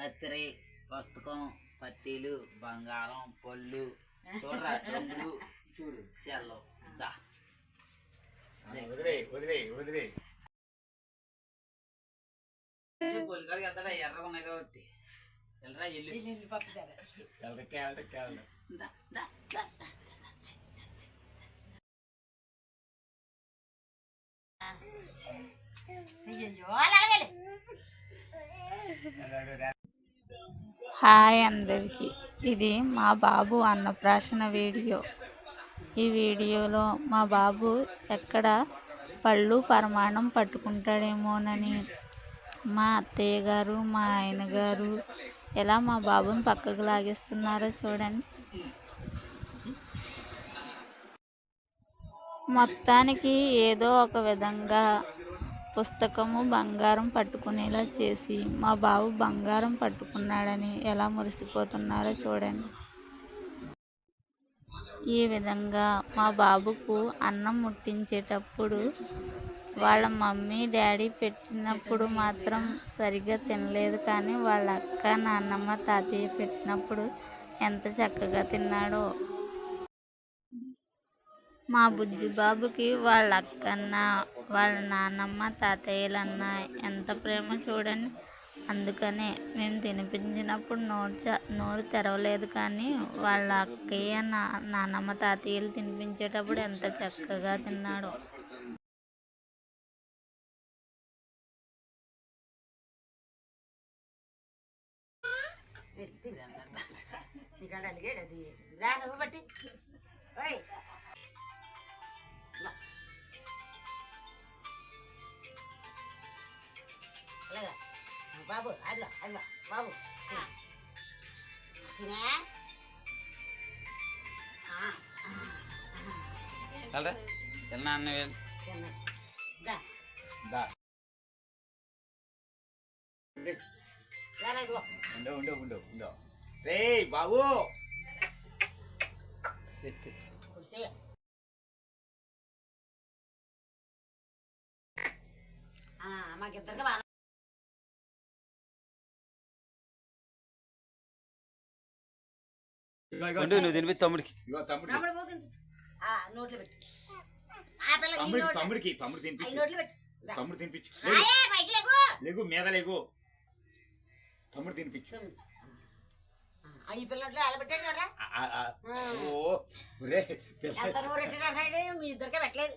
కత్తిరి పుస్తకం పట్టీలు బంగారం పళ్ళు. చూడరా డబ్బులు. చూడు. సెల్లు. దా. వదిలే వదిలే వదిలే. పొలికాడికి వెళ్తాడా? ఎర్రగా ఉన్నాయి కాబట్టి. వెళ్ళరా ఇల్లు వెళ్ళకే వెళ్ళకే వెళ్ళ దా, దా, హాయ్ అందరికీ. ఇది మా బాబు అన్నప్రాసన వీడియో. ఈ వీడియోలో మా బాబు ఎక్కడ పళ్ళు పరమాణం పట్టుకుంటాడేమోనని మా అత్తయ్య గారు మా ఆయన గారు ఎలా మా బాబుని పక్కకు లాగేస్తున్నారో చూడండి. మొత్తానికి ఏదో ఒక విధంగా పుస్తకము బంగారం పట్టుకునేలా చేసి మా బాబు బంగారం పట్టుకున్నాడని ఎలా మురిసిపోతున్నారో చూడండి. ఈ విధంగా మా బాబుకు అన్నం ముట్టించేటప్పుడు వాళ్ళ మమ్మీ డాడీ పెట్టినప్పుడు మాత్రం సరిగ్గా తినలేదు కానీ వాళ్ళ అక్క నాన్నమ్మ తాతయ్య పెట్టినప్పుడు ఎంత చక్కగా తిన్నాడో మా బుజ్జి బాబుకి వాళ్ళ అక్కన్న వాళ్ళ నాన్నమ్మ తాతయ్యలన్న ఎంత ప్రేమ చూడండి. అందుకనే మేము తినిపించినప్పుడు నోరు చ- నోరు తెరవలేదు కానీ వాళ్ళ అక్కయ్య నా నాన్నమ్మ తాతయ్యలు తినిపించేటప్పుడు ఎంత చక్కగా తిన్నాడో. నీకాడ అది. బట్టి బాబు అదిగా అదిగా బాబు తిను. తినే ఆ, ఆ, వెళ్ళరా వెళ్ళనా అన్న వెళ్ళు తిన్నాడు. దా దా రా రా, ఇదిగో ఉండవు ఉండవు ఉండవు ఉండవు రే బాబు ఎత్తు. కుర్చీ ఆ, మాకిద్దరికి ఉండు, నువ్వు తినిపి తమ్ముడికి. తమ్ముడు నోట్లో పెట్టు. తమ్ముడికి తమ్ముడు తినిపించు. తమ్ముడు తినిపించు. లేగు. మీద లేగు. తమ్ముడు తినిపించు. ఓ రే మీ ఇద్దరికే పెట్టలేదు.